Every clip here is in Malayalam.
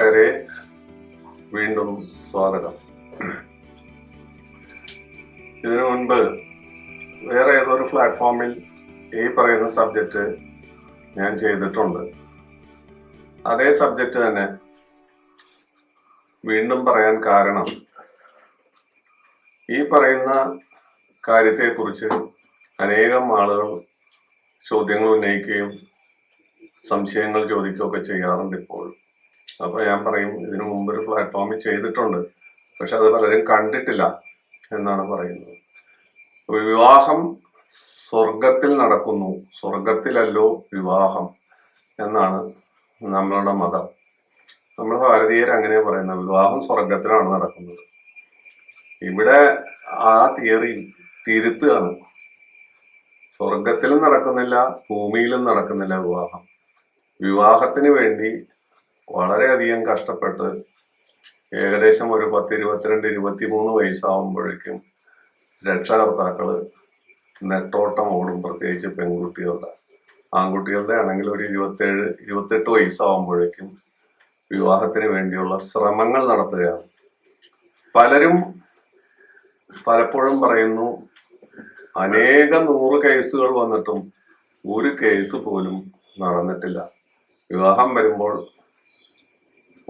പ്രേക്ഷകരെ വീണ്ടും സ്വാഗതം. ഇതിനു മുൻപ് വേറെ ഏതൊരു പ്ലാറ്റ്ഫോമിൽ ഈ പറയുന്ന സബ്ജക്റ്റ് ഞാൻ ചെയ്തിട്ടുണ്ട്. അതേ സബ്ജക്റ്റ് തന്നെ വീണ്ടും പറയാൻ കാരണം ഈ പറയുന്ന കാര്യത്തെക്കുറിച്ച് അനേകം ആളുകൾ ചോദ്യങ്ങൾ ഉന്നയിക്കുകയും സംശയങ്ങൾ ചോദിക്കുകയൊക്കെ ചെയ്യാറുണ്ട് ഇപ്പോൾ. അപ്പൊ ഞാൻ പറയും ഇതിനു മുമ്പ് ഒരു പ്ലാറ്റ്ഫോമിൽ ചെയ്തിട്ടുണ്ട് പക്ഷെ അത് പലരും കണ്ടിട്ടില്ല എന്നാണ് പറയുന്നത്. വിവാഹം സ്വർഗത്തിൽ നടക്കുന്നു സ്വർഗത്തിലല്ലോ വിവാഹം എന്നാണ് നമ്മളുടെ മതം. നമ്മൾ ഭാരതീയർ അങ്ങനെ പറയുന്നത് വിവാഹം സ്വർഗത്തിലാണ് നടക്കുന്നത്. ഇവിടെ ആ തിയറി തിരുത്തുകയാണ്. സ്വർഗത്തിലും നടക്കുന്നില്ല ഭൂമിയിലും നടക്കുന്നില്ല വിവാഹം. വിവാഹത്തിന് വേണ്ടി വളരെയധികം കഷ്ടപ്പെട്ട് ഏകദേശം ഒരു പത്ത് ഇരുപത്തിരണ്ട് ഇരുപത്തിമൂന്ന് വയസ്സാവുമ്പോഴേക്കും രക്ഷകർത്താക്കൾ നെട്ടോട്ടം ഓടും. പ്രത്യേകിച്ച് പെൺകുട്ടികളുടെ ആൺകുട്ടികളുടെ ആണെങ്കിൽ ഒരു ഇരുപത്തേഴ് ഇരുപത്തെട്ട് വയസ്സാവുമ്പോഴേക്കും വിവാഹത്തിന് വേണ്ടിയുള്ള ശ്രമങ്ങൾ നടത്തുകയാണ്. പലരും പലപ്പോഴും പറയുന്നു അനേകം നൂറ് കേസുകൾ വന്നിട്ടും ഒരു കേസ് പോലും നടന്നിട്ടില്ല. വിവാഹം വരുമ്പോൾ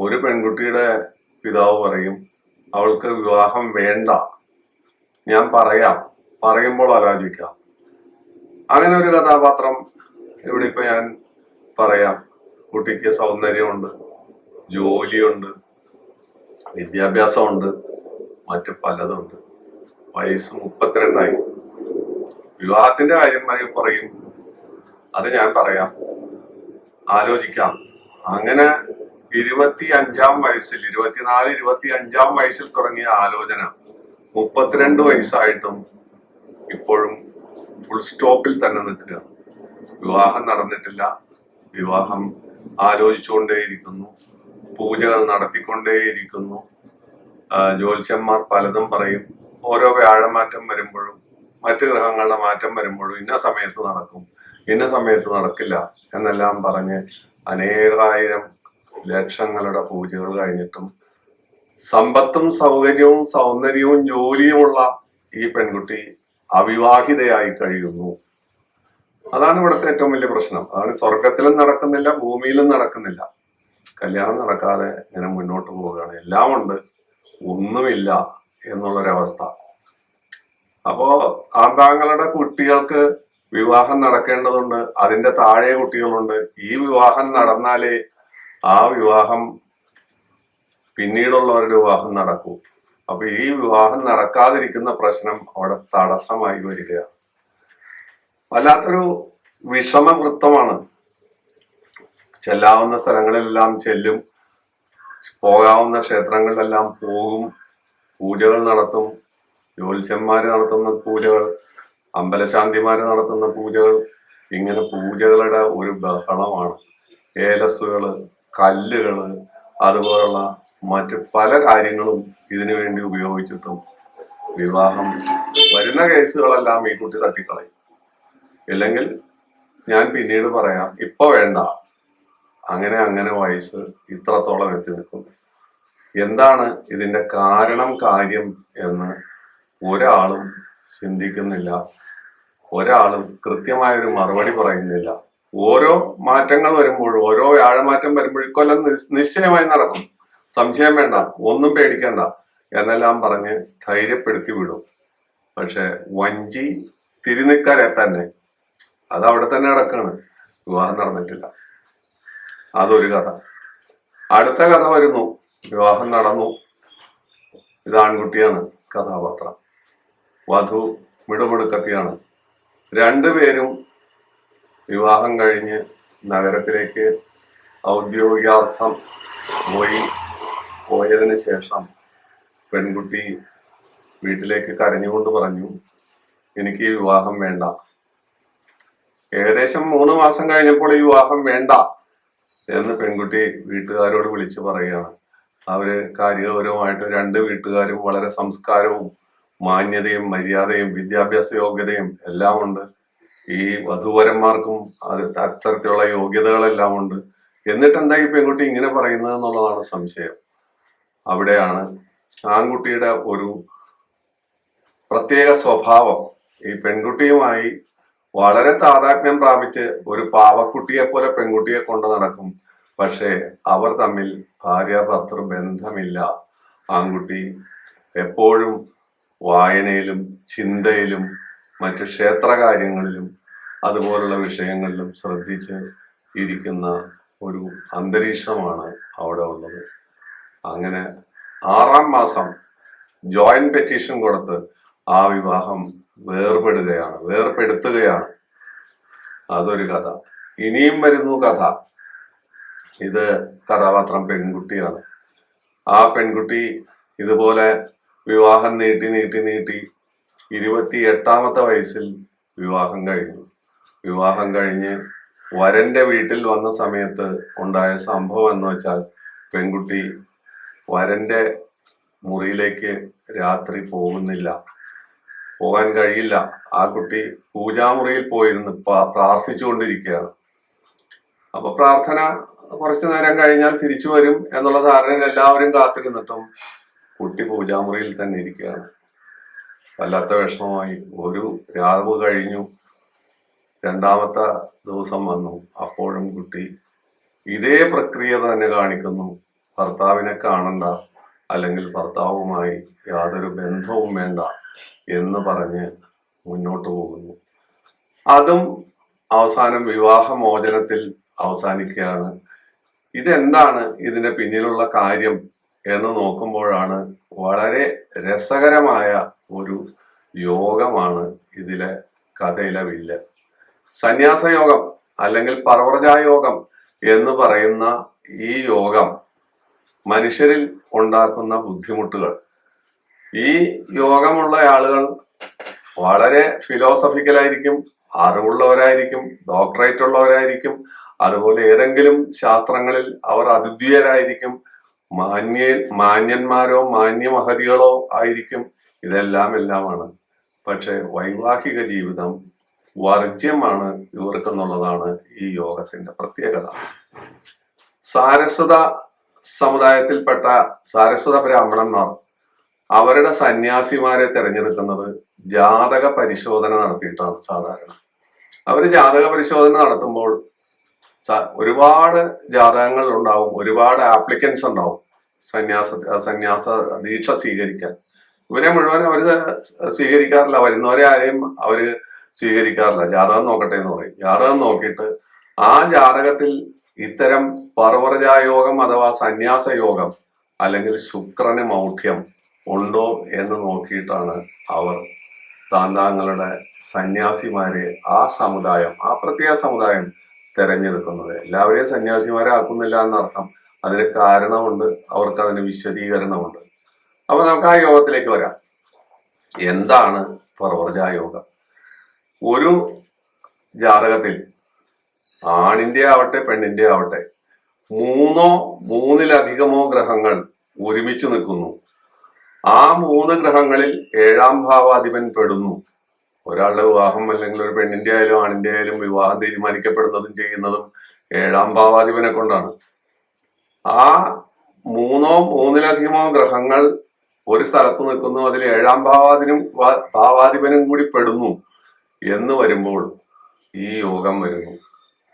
ഒരു പെൺകുട്ടിയുടെ പിതാവ് പറയും അവൾക്ക് വിവാഹം വേണ്ട. ഞാൻ പറയാം. പറയുമ്പോൾ ആലോചിക്കാം. അങ്ങനെ ഒരു കഥാപാത്രം ഇവിടെ ഇപ്പൊ ഞാൻ പറയാം. കുട്ടിക്ക് സൗന്ദര്യമുണ്ട് ജോലിയുണ്ട് വിദ്യാഭ്യാസമുണ്ട് മറ്റു പലതുണ്ട്. വയസ്സ് മുപ്പത്തിരണ്ടായി. വിവാഹത്തിന്റെ കാര്യം പറയും- പറയും? അത് ഞാൻ പറയാം. ആലോചിക്കാം. അങ്ങനെ ഇരുപത്തി അഞ്ചാം വയസ്സിൽ ഇരുപത്തിനാല് ഇരുപത്തി അഞ്ചാം വയസ്സിൽ തുടങ്ങിയ ആലോചന മുപ്പത്തിരണ്ട് വയസ്സായിട്ടും ഇപ്പോഴും ഫുൾ സ്റ്റോപ്പിൽ തന്നെ നിൽക്കുക. വിവാഹം നടന്നിട്ടില്ല. വിവാഹം ആലോചിച്ചുകൊണ്ടേയിരിക്കുന്നു. പൂജകൾ നടത്തിക്കൊണ്ടേയിരിക്കുന്നു. ജ്യോത്സ്യന്മാർ പലതും പറയും. ഓരോ വ്യാഴമാറ്റം വരുമ്പോഴും മറ്റു ഗ്രഹങ്ങളുടെ മാറ്റം വരുമ്പോഴും ഇന്ന സമയത്ത് നടക്കും ഇന്ന സമയത്ത് നടക്കില്ല എന്നെല്ലാം പറഞ്ഞ് അനേകായിരം ലക്ഷങ്ങളുടെ പൂജകൾ കഴിഞ്ഞിട്ടും സമ്പത്തും സൗകര്യവും സൗന്ദര്യവും ജോലിയുമുള്ള ഈ പെൺകുട്ടി അവിവാഹിതയായി കഴിയുന്നു. അതാണ് ഇവിടുത്തെ ഏറ്റവും വലിയ പ്രശ്നം. അതാണ് സ്വർഗത്തിലും നടക്കുന്നില്ല ഭൂമിയിലും നടക്കുന്നില്ല. കല്യാണം നടക്കാതെ ഇങ്ങനെ മുന്നോട്ട് പോവുകയാണ്. എല്ലാം ഉണ്ട് ഒന്നുമില്ല എന്നുള്ളൊരവസ്ഥ. അപ്പോ ആൺതാങ്ങളുടെ കുട്ടികൾക്ക് വിവാഹം നടക്കേണ്ടതുണ്ട് അതിന്റെ താഴെ കുട്ടികളുണ്ട്. ഈ വിവാഹം നടന്നാലേ ആ വിവാഹം പിന്നീടുള്ളവരുടെ വിവാഹം നടക്കൂ. അപ്പൊ ഈ വിവാഹം നടക്കാതിരിക്കുന്ന പ്രശ്നം അവിടെ തടസ്സമായി വരികയാണ്. വല്ലാത്തൊരു വിഷമവൃത്തമാണ്. ചെല്ലാവുന്ന സ്ഥലങ്ങളിലെല്ലാം ചെല്ലും പോകാവുന്ന ക്ഷേത്രങ്ങളിലെല്ലാം പോകും പൂജകൾ നടത്തും ജ്യോത്സ്യന്മാര് നടത്തുന്ന പൂജകൾ അമ്പലശാന്തിമാര് നടത്തുന്ന പൂജകൾ ഇങ്ങനെ പൂജകളുടെ ഒരു ബഹളമാണ്. ഏലസുകൾ കല്ലുകൾ അതുപോലുള്ള മറ്റ് പല കാര്യങ്ങളും ഇതിനു വേണ്ടി ഉപയോഗിച്ചിട്ടും വിവാഹം വരുന്ന കേസുകളെല്ലാം ഈ കുട്ടി തട്ടിക്കളയും. ഇല്ലെങ്കിൽ ഞാൻ പിന്നീട് പറയാം ഇപ്പൊ വേണ്ട. അങ്ങനെ അങ്ങനെ വയസ്സ് ഇത്രത്തോളം എത്തി നിൽക്കും. എന്താണ് ഇതിന്റെ കാരണം കാര്യം എന്ന് ഒരാളും ചിന്തിക്കുന്നില്ല. ഒരാളും കൃത്യമായൊരു മറുപടി പറയുന്നില്ല. ഓരോ മാറ്റങ്ങൾ വരുമ്പോഴും ഓരോ വ്യാഴമാറ്റം വരുമ്പോഴും കൊല്ലം നിശ്ചയമായി നടക്കും. സംശയം വേണ്ട ഒന്നും പേടിക്കണ്ട എന്നെല്ലാം പറഞ്ഞ് ധൈര്യപ്പെടുത്തി വിടും. പക്ഷെ വഞ്ചി തിരുനിക്കാരെ തന്നെ അത് അവിടെ തന്നെ നടക്കാണ്. വിവാഹം നടന്നിട്ടില്ല. അതൊരു കഥ. അടുത്ത കഥ വരുന്നു. വിവാഹം നടന്നു. ഇത് ആൺകുട്ടിയാണ് കഥാപാത്രം. വധു മിടുമിടുക്കത്തിയാണ്. രണ്ടുപേരും വിവാഹം കഴിഞ്ഞ് നഗരത്തിലേക്ക് ഔദ്യോഗികാർത്ഥം പോയി. പോയതിന് ശേഷം പെൺകുട്ടി വീട്ടിലേക്ക് കരഞ്ഞുകൊണ്ട് പറഞ്ഞു എനിക്ക് വിവാഹം വേണ്ട. ഏകദേശം മൂന്ന് മാസം കഴിഞ്ഞപ്പോൾ ഈ വിവാഹം വേണ്ട എന്ന് പെൺകുട്ടി വീട്ടുകാരോട് വിളിച്ചു പറയുകയാണ്. അവർ കാര്യഗൗരവമായിട്ട് രണ്ട് വീട്ടുകാരും വളരെ സംസ്കാരവും മാന്യതയും മര്യാദയും വിദ്യാഭ്യാസ യോഗ്യതയും എല്ലാം ഉണ്ട് ഈ വധുവരന്മാർക്കും അത് അത്തരത്തിലുള്ള യോഗ്യതകളെല്ലാം ഉണ്ട്. എന്നിട്ട് എന്താ ഈ പെൺകുട്ടി ഇങ്ങനെ പറയുന്നത് എന്നുള്ളതാണ് സംശയം. അവിടെയാണ് ആൺകുട്ടിയുടെ ഒരു പ്രത്യേക സ്വഭാവം. ഈ പെൺകുട്ടിയുമായി വളരെ താതാത്മ്യം പ്രാപിച്ച് ഒരു പാവക്കുട്ടിയെ പോലെ പെൺകുട്ടിയെ കൊണ്ട് നടക്കും. പക്ഷേ അവർ തമ്മിൽ ഭാര്യ ഭർത്തൃ ബന്ധമില്ല. ആൺകുട്ടി എപ്പോഴും വായനയിലും ചിന്തയിലും മറ്റു ക്ഷേത്രകാര്യങ്ങളിലും അതുപോലുള്ള വിഷയങ്ങളിലും ശ്രദ്ധിച്ച് ഇരിക്കുന്ന ഒരു അന്തരീക്ഷമാണ് അവിടെ ഉള്ളത്. അങ്ങനെ ആറാം മാസം ജോയിന്റ് പെറ്റീഷൻ കൊടുത്ത് ആ വിവാഹം വേർപെടുകയാണ് വേർപെടുത്തുകയാണ്. അതൊരു കഥ. ഇനിയും വരുന്നു കഥ. ഇത് കഥാപാത്രം പെൺകുട്ടിയാണ്. ആ പെൺകുട്ടി ഇതുപോലെ വിവാഹം നീട്ടി നീട്ടി നീട്ടി ഇരുപത്തി എട്ടാമത്തെ വയസ്സിൽ വിവാഹം കഴിഞ്ഞു. വിവാഹം കഴിഞ്ഞ് വരന്റെ വീട്ടിൽ വന്ന സമയത്ത് ഉണ്ടായ സംഭവം എന്ന് വെച്ചാൽ പെൺകുട്ടി വരന്റെ മുറിയിലേക്ക് രാത്രി പോകുന്നില്ല. പോകാൻ കഴിയില്ല. ആ കുട്ടി പൂജാമുറിയിൽ പോയിരുന്ന്. പ്രാർത്ഥിച്ചുകൊണ്ടിരിക്കുകയാണ്. അപ്പൊ പ്രാർത്ഥന കുറച്ചു നേരം കഴിഞ്ഞാൽ തിരിച്ചു വരും എന്നുള്ള ധാരണയിൽ എല്ലാവരും കാത്തിരുന്നിട്ടും കുട്ടി പൂജാമുറിയിൽ തന്നെ ഇരിക്കുകയാണ്. വല്ലാത്ത വിഷമമായി. ഒരു രാവ് കഴിഞ്ഞു. രണ്ടാമത്തെ ദിവസം വന്നു. അപ്പോഴും കുട്ടി ഇതേ പ്രക്രിയ തന്നെ കാണിക്കുന്നു. ഭർത്താവിനെ കാണണ്ട. അല്ലെങ്കിൽ ഭർത്താവുമായി യാതൊരു ബന്ധവും വേണ്ട എന്ന് പറഞ്ഞ് മുന്നോട്ട് പോകുന്നു. അതും അവസാനം വിവാഹമോചനത്തിൽ അവസാനിക്കുകയാണ്. ഇതെന്താണ് ഇതിന്റെ പിന്നിലുള്ള കാര്യം എന്ന് നോക്കുമ്പോഴാണ് വളരെ രസകരമായ ഒരു യോഗമാണ് ഇതിലെ കഥയിലെ വില്ല. സന്യാസ യോഗം അല്ലെങ്കിൽ പർവജായോഗം എന്ന് പറയുന്ന ഈ യോഗം മനുഷ്യരിൽ ഉണ്ടാക്കുന്ന ബുദ്ധിമുട്ടുകൾ. ഈ യോഗമുള്ള ആളുകൾ വളരെ ഫിലോസഫിക്കലായിരിക്കും അറിവുള്ളവരായിരിക്കും ഡോക്ടറേറ്റ് ഉള്ളവരായിരിക്കും അതുപോലെ ഏതെങ്കിലും ശാസ്ത്രങ്ങളിൽ അവർ അദ്വിതീയരായിരിക്കും മാന്യ മാന്യന്മാരോ മാന്യമഹതികളോ ആയിരിക്കും ഇതെല്ലാം എല്ലാമാണ്. പക്ഷെ വൈവാഹിക ജീവിതം വർജ്യമാണ് ഇവർക്കെന്നുള്ളതാണ് ഈ യോഗത്തിന്റെ പ്രത്യേകത. സാരസ്വത സമുദായത്തിൽപ്പെട്ട സാരസ്വത ബ്രാഹ്മണന്മാർ അവരുടെ സന്യാസിമാരെ തിരഞ്ഞെടുക്കുന്നത് ജാതക പരിശോധന നടത്തിയിട്ടാണ് സാധാരണ. അവർ ജാതക പരിശോധന നടത്തുമ്പോൾ ഒരുപാട് ജാതകങ്ങൾ ഉണ്ടാവും ഒരുപാട് ആപ്ലിക്കൻസ് ഉണ്ടാവും സന്യാസ സന്യാസ ദീക്ഷ സ്വീകരിക്കാൻ. ഇവരെ മുഴുവൻ അവർ സ്വീകരിക്കാറില്ല. വരുന്നവരെ ആരെയും അവർ സ്വീകരിക്കാറില്ല. ജാതകം നോക്കട്ടെ എന്ന് പറയും. ജാതകം നോക്കിയിട്ട് ആ ജാതകത്തിൽ ഇത്തരം പർവജായോഗം അഥവാ സന്യാസ യോഗം അല്ലെങ്കിൽ ശുക്രന് മൗഢ്യം ഉണ്ടോ എന്ന് നോക്കിയിട്ടാണ് അവർ താന്താങ്ങളുടെ സന്യാസിമാരെ ആ സമുദായം ആ പ്രത്യേക സമുദായം തെരഞ്ഞെടുക്കുന്നത്. എല്ലാവരെയും സന്യാസിമാരെ ആക്കുന്നില്ല എന്നർത്ഥം. അതിന് കാരണമുണ്ട് അവർക്ക് അതിന് വിശദീകരണമുണ്ട്. അപ്പൊ നമുക്ക് ആ യോഗത്തിലേക്ക് വരാം. എന്താണ് പർവജായോഗം ഒരു ജാതകത്തിൽ ആണിന്റെ ആവട്ടെ പെണ്ണിന്റെ ആവട്ടെ മൂന്നോ മൂന്നിലധികമോ ഗ്രഹങ്ങൾ ഒരുമിച്ച് നിൽക്കുന്നു. ആ മൂന്ന് ഗ്രഹങ്ങളിൽ ഏഴാം ഭാവാധിപൻ പെടുന്നു. ഒരാളുടെ വിവാഹം അല്ലെങ്കിൽ ഒരു പെണ്ണിന്റെ ആയാലും ആണിന്റെ ആയാലും വിവാഹം തീരുമാനിക്കപ്പെടുന്നതും ചെയ്യുന്നതും ഏഴാം ഭാവാധിപനെ കൊണ്ടാണ്. ആ മൂന്നോ മൂന്നിലധികമോ ഗ്രഹങ്ങൾ ഒരു സ്ഥലത്ത് നിൽക്കുന്നു അതിൽ ഏഴാം ഭാവാധിനും വാ- ഭാവാധിപനും കൂടി പെടുന്നു എന്ന് വരുമ്പോൾ ഈ യോഗം വരുന്നു.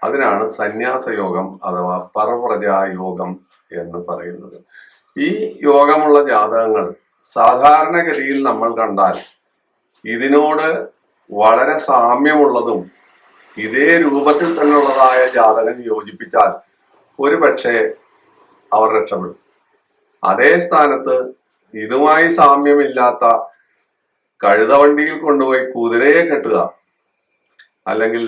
അതിനാണ് സന്യാസ യോഗം അഥവാ പർവജായോഗം എന്ന് പറയുന്നത്. ഈ യോഗമുള്ള ജാതകങ്ങൾ സാധാരണഗതിയിൽ നമ്മൾ കണ്ടാൽ ഇതിനോട് വളരെ സാമ്യമുള്ളതും ഇതേ രൂപത്തിൽ തന്നെയുള്ളതായ ജാതകം യോജിപ്പിച്ചാൽ ഒരു പക്ഷേ അവർ രക്ഷപ്പെടും. അതേ സ്ഥാനത്ത് ഇതുമായി സാമ്യമില്ലാത്ത കഴുതവണ്ടിയിൽ കൊണ്ടുപോയി കുതിരയെ കെട്ടുക അല്ലെങ്കിൽ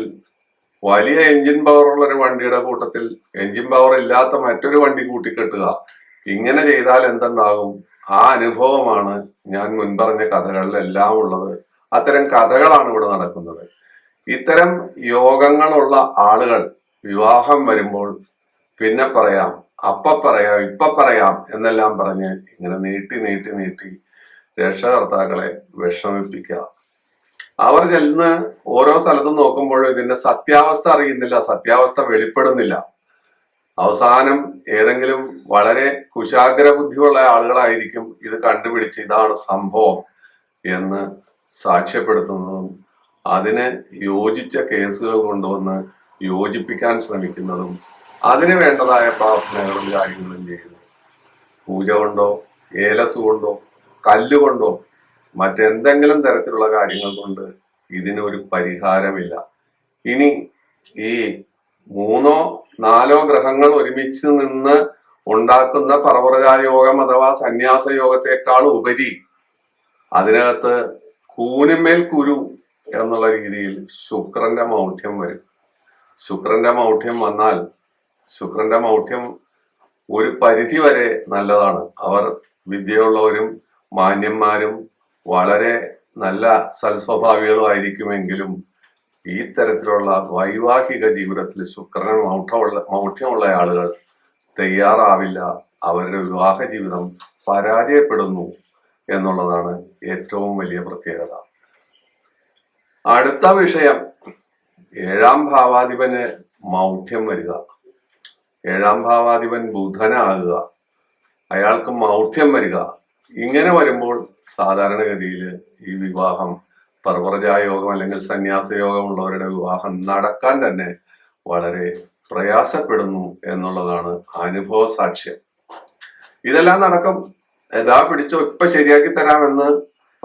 വലിയ എഞ്ചിൻ പവർ ഉള്ള ഒരു വണ്ടിയുടെ കൂട്ടത്തിൽ എഞ്ചിൻ പവർ ഇല്ലാത്ത മറ്റൊരു വണ്ടി കൂട്ടിക്കെട്ടുക ഇങ്ങനെ ചെയ്താൽ എന്തുണ്ടാകും ആ അനുഭവമാണ് ഞാൻ മുൻപറഞ്ഞ കഥകളിലെല്ലാം ഉള്ളത്. അത്തരം കഥകളാണ് ഇവിടെ നടക്കുന്നത്. ഇത്തരം യോഗങ്ങളുള്ള ആളുകൾ വിവാഹം വരുമ്പോൾ പിന്നെ പറയാം അപ്പ പറയാം ഇപ്പ പറയാം എന്നെല്ലാം പറഞ്ഞ് ഇങ്ങനെ നീട്ടി നീട്ടി നീട്ടി രക്ഷകർത്താക്കളെ വിഷമിപ്പിക്കുക. അവർ ചെന്ന് ഓരോ സ്ഥലത്തും നോക്കുമ്പോഴും ഇതിന്റെ സത്യാവസ്ഥ അറിയുന്നില്ല സത്യാവസ്ഥ വെളിപ്പെടുന്നില്ല. അവസാനം ഏതെങ്കിലും വളരെ കുശാഗ്ര ബുദ്ധിയുള്ള ആളുകളായിരിക്കും ഇത് കണ്ടുപിടിച്ച് ഇതാണ് സംഭവം എന്ന് സാക്ഷ്യപ്പെടുത്തുന്നതും അതിന് യോജിച്ച കേസുകൾ കൊണ്ടുവന്ന് യോജിപ്പിക്കാൻ ശ്രമിക്കുന്നതും അതിന് വേണ്ടതായ പ്രാർത്ഥനകളും കാര്യങ്ങളും ചെയ്യുന്നു. പൂജ കൊണ്ടോ ഏലസ് കൊണ്ടോ കല്ലുകൊണ്ടോ മറ്റെന്തെങ്കിലും തരത്തിലുള്ള കാര്യങ്ങൾ കൊണ്ട് ഇതിനൊരു പരിഹാരമില്ല. ഇനി ഈ മൂന്നോ നാലോ ഗ്രഹങ്ങൾ ഒരുമിച്ച് നിന്ന് ഉണ്ടാക്കുന്ന പർവതകാരയോഗം അഥവാ സന്യാസ യോഗത്തെക്കാൾ ഉപരി അതിനകത്ത് കൂനുമേൽ കുരു എന്നുള്ള രീതിയിൽ ശുക്രന്റെ മൗഢ്യം വരും. ശുക്രന്റെ മൗഢ്യം വന്നാൽ ശുക്രന്റെ മൗഢ്യം ഒരു പരിധി വരെ നല്ലതാണ്. അവർ വിദ്യയുള്ളവരും മാന്യന്മാരും വളരെ നല്ല സൽസ്വഭാവികളുമായിരിക്കുമെങ്കിലും ഈ തരത്തിലുള്ള വൈവാഹിക ജീവിതത്തിൽ ശുക്രൻ മൗഢമുള്ള മൗഢ്യമുള്ള ആളുകൾ തയ്യാറാവില്ല. അവരുടെ വിവാഹ ജീവിതം പരാജയപ്പെടുന്നു എന്നുള്ളതാണ് ഏറ്റവും വലിയ പ്രത്യേകത. അടുത്ത വിഷയം. ഏഴാം ഭാവാധിപന് മൗഢ്യം വരിക. ഏഴാം ഭാവാധിപൻ ബുധനാകുക. അയാൾക്ക് മൗഢ്യം വരിക. ഇങ്ങനെ വരുമ്പോൾ സാധാരണഗതിയിൽ ഈ വിവാഹം പർവതജായോഗം അല്ലെങ്കിൽ സന്യാസ യോഗം ഉള്ളവരുടെ വിവാഹം നടക്കാൻ തന്നെ വളരെ പ്രയാസപ്പെടുന്നു എന്നുള്ളതാണ് അനുഭവ സാക്ഷ്യം. ഇതെല്ലാം നടക്കും യഥാ പിടിച്ചോ ഇപ്പൊ ശരിയാക്കി തരാമെന്ന്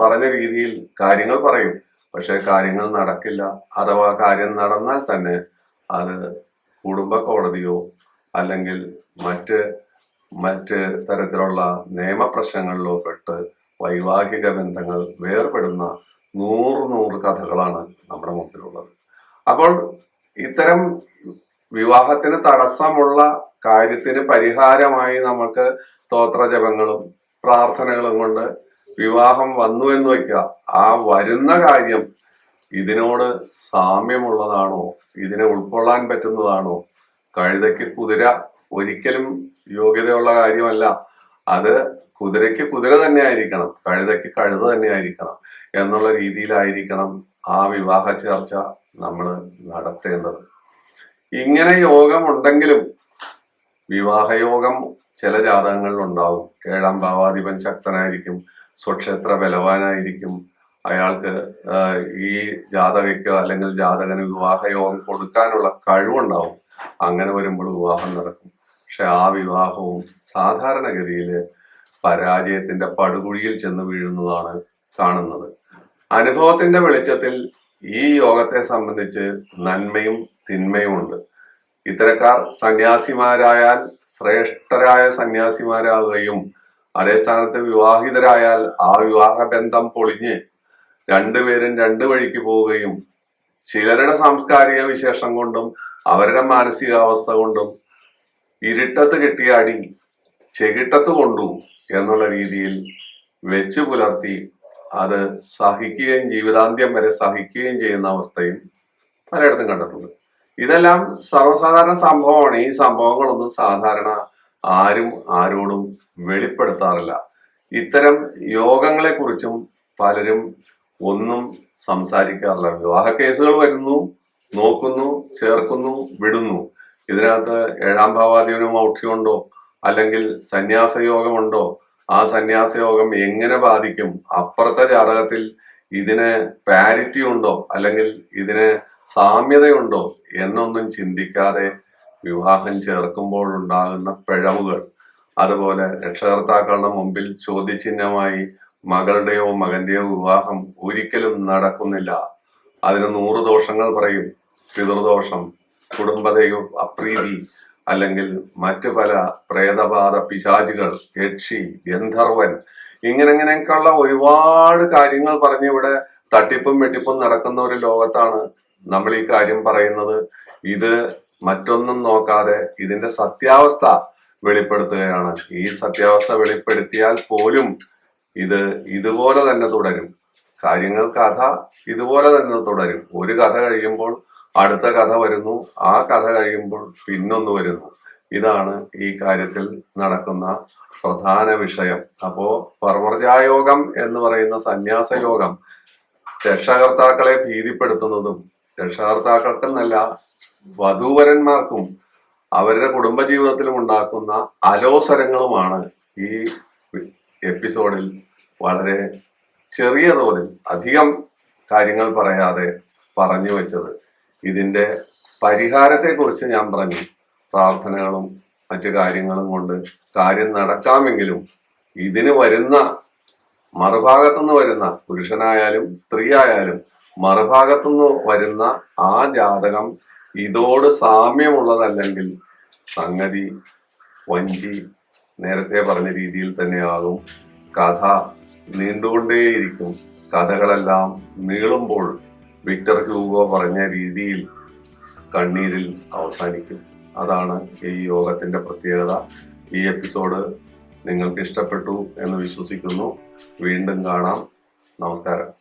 പറഞ്ഞ രീതിയിൽ കാര്യങ്ങൾ പറയും. പക്ഷെ കാര്യങ്ങൾ നടക്കില്ല. അഥവാ കാര്യം നടന്നാൽ തന്നെ അത് കുടുംബ കോടതിയോ അല്ലെങ്കിൽ മറ്റ് മറ്റ് തരത്തിലുള്ള നിയമപ്രശ്നങ്ങളിലോ പെട്ട് വൈവാഹിക ബന്ധങ്ങൾ വേർപെടുന്ന നൂറ് നൂറ് കഥകളാണ് നമ്മുടെ മുമ്പിലുള്ളത്. അപ്പോൾ ഇത്തരം വിവാഹത്തിന് തടസ്സമുള്ള കാര്യത്തിന് പരിഹാരമായി നമുക്ക് സ്തോത്രജപങ്ങളും പ്രാർത്ഥനകളും കൊണ്ട് വിവാഹം വന്നു എന്ന് വയ്ക്കുക. ആ വരുന്ന കാര്യം ഇതിനോട് സാമ്യമുള്ളതാണോ? ഇതിനെ ഉൾക്കൊള്ളാൻ പറ്റുന്നതാണോ? കഴുതയ്ക്ക് കുതിര ഒരിക്കലും യോഗ്യതയുള്ള കാര്യമല്ല. അത് കുതിരയ്ക്ക് കുതിര തന്നെ ആയിരിക്കണം കഴുതയ്ക്ക് കഴുത തന്നെ ആയിരിക്കണം എന്നുള്ള രീതിയിലായിരിക്കണം ആ വിവാഹ ചർച്ച നമ്മൾ നടത്തേണ്ടത്. ഇങ്ങനെ യോഗം ഉണ്ടെങ്കിലും വിവാഹയോഗം ചില ജാതകങ്ങളിൽ ഉണ്ടാവും ഏഴാം ഭാവാധിപൻ ശക്തനായിരിക്കും സ്വക്ഷേത്ര ബലവാനായിരിക്കും. അയാൾക്ക് ഈ ജാതകയ്ക്ക് അല്ലെങ്കിൽ ജാതകന് വിവാഹയോഗം കൊടുക്കാനുള്ള കഴിവുണ്ടാവും. അങ്ങനെ വരുമ്പോൾ വിവാഹം നടക്കും. പക്ഷെ ആ വിവാഹവും സാധാരണഗതിയിൽ പരാജയത്തിന്റെ പടുകുഴിയിൽ ചെന്ന് വീഴുന്നതാണ് കാണുന്നത്. അനുഭവത്തിന്റെ വെളിച്ചത്തിൽ ഈ യോഗത്തെ സംബന്ധിച്ച് നന്മയും തിന്മയും ഉണ്ട്. ഇത്തരക്കാർ സന്യാസിമാരായാൽ ശ്രേഷ്ഠരായ സന്യാസിമാരാകുകയും അതേ സ്ഥാനത്ത് വിവാഹിതരായാൽ ആ വിവാഹ ബന്ധം പൊളിഞ്ഞ് രണ്ടുപേരും രണ്ടു വഴിക്ക് പോവുകയും ചിലരുടെ സാംസ്കാരിക വിശേഷം കൊണ്ടും അവരുടെ മാനസികാവസ്ഥ കൊണ്ടും ഇരുട്ടത്ത് കിട്ടിയ അടി ചെകിട്ടത്ത് കൊണ്ടു എന്നുള്ള രീതിയിൽ വെച്ചു പുലർത്തി അത് സഹിക്കുകയും ജീവിതാന്ത്യം വരെ സഹിക്കുകയും ചെയ്യുന്ന അവസ്ഥയും പലയിടത്തും കണ്ടിട്ടുണ്ട്. ഇതെല്ലാം സർവസാധാരണ സംഭവമാണ്. ഈ സംഭവങ്ങളൊന്നും സാധാരണ ആരും ആരോടും വെളിപ്പെടുത്താറില്ല. ഇത്തരം യോഗങ്ങളെക്കുറിച്ചും പലരും ഒന്നും സംസാരിക്കാറില്ല. വിവാഹ കേസുകൾ വരുന്നു നോക്കുന്നു ചേർക്കുന്നു വിടുന്നു. ഇതിനകത്ത് ഏഴാം ഭാവാധിപന് മൗഢ്യമുണ്ടോ അല്ലെങ്കിൽ സന്യാസയോഗമുണ്ടോ? ആ സന്യാസയോഗം എങ്ങനെ ബാധിക്കും? അപ്പുറത്തെ ജാതകത്തിൽ ഇതിന് പാരിറ്റി ഉണ്ടോ? അല്ലെങ്കിൽ ഇതിന് സാമ്യതയുണ്ടോ? എന്നൊന്നും ചിന്തിക്കാതെ വിവാഹം ചേർക്കുമ്പോൾ ഉണ്ടാകുന്ന പിഴവുകൾ. അതുപോലെ രക്ഷകർത്താക്കളുടെ മുമ്പിൽ ചോദ്യചിഹ്നമായി മകളുടെയോ മകന്റെയോ വിവാഹം ഒരിക്കലും നടക്കുന്നില്ല. അതിന് നൂറ് ദോഷങ്ങൾ പറയും. പിതൃദോഷം കുടുംബതയോ അപ്രീതി അല്ലെങ്കിൽ മറ്റു പല പ്രേതബാധ പിശാചികൾ യക്ഷി ഗന്ധർവൻ ഇങ്ങനെ ഇങ്ങനെയൊക്കെയുള്ള ഒരുപാട് കാര്യങ്ങൾ പറഞ്ഞ് ഇവിടെ തട്ടിപ്പും വെട്ടിപ്പും നടക്കുന്ന ഒരു ലോകത്താണ് നമ്മൾ ഈ കാര്യം പറയുന്നത്. ഇത് മറ്റൊന്നും നോക്കാതെ ഇതിന്റെ സത്യാവസ്ഥ വെളിപ്പെടുത്തുകയാണ്. ഈ സത്യാവസ്ഥ വെളിപ്പെടുത്തിയാൽ പോലും ഇത് ഇതുപോലെ തന്നെ തുടരും. കാര്യങ്ങൾ കഥ ഇതുപോലെ തന്നെ തുടരും. ഒരു കഥ കഴിയുമ്പോൾ അടുത്ത കഥ വരുന്നു. ആ കഥ കഴിയുമ്പോൾ പിന്നൊന്ന് വരുന്നു. ഇതാണ് ഈ കാര്യത്തിൽ നടക്കുന്ന പ്രധാന വിഷയം. അപ്പോ പർവജായോഗം എന്ന് പറയുന്ന സന്യാസ യോഗം രക്ഷകർത്താക്കളെ ഭീതിപ്പെടുത്തുന്നതും രക്ഷകർത്താക്കൾക്കെന്നല്ല വധൂവരന്മാർക്കും അവരുടെ കുടുംബജീവിതത്തിലും ഉണ്ടാക്കുന്ന അലോസരങ്ങളുമാണ് ഈ എപ്പിസോഡിൽ വളരെ ചെറിയ തോതിൽ അധികം കാര്യങ്ങൾ പറയാതെ പറഞ്ഞു വെച്ചത്. ഇതിന്റെ പരിഹാരത്തെക്കുറിച്ച് ഞാൻ പറഞ്ഞു. പ്രാർത്ഥനകളും മറ്റു കാര്യങ്ങളും കൊണ്ട് കാര്യം നടക്കാമെങ്കിലും ഇതിന് വരുന്ന മറുഭാഗത്തുനിന്ന് വരുന്ന പുരുഷനായാലും സ്ത്രീ ആയാലും മറുഭാഗത്തുനിന്ന് വരുന്ന ആ ജാതകം ഇതോട് സാമ്യമുള്ളതല്ലെങ്കിൽ സംഗതി വഞ്ചി നേരത്തെ പറഞ്ഞ രീതിയിൽ തന്നെയാകും. കഥ നീണ്ടുകൊണ്ടേയിരിക്കും. കഥകളെല്ലാം നീളുമ്പോൾ വിക്ടർ ഹ്യൂഗോ പറഞ്ഞ രീതിയിൽ കണ്ണീരിൽ അവസാനിക്കും. അതാണ് ഈ യോഗത്തിന്റെ പ്രത്യേകത. ഈ എപ്പിസോഡ് നിങ്ങൾക്ക് ഇഷ്ടപ്പെട്ടു എന്ന് വിശ്വസിക്കുന്നു. വീണ്ടും കാണാം. നമസ്കാരം.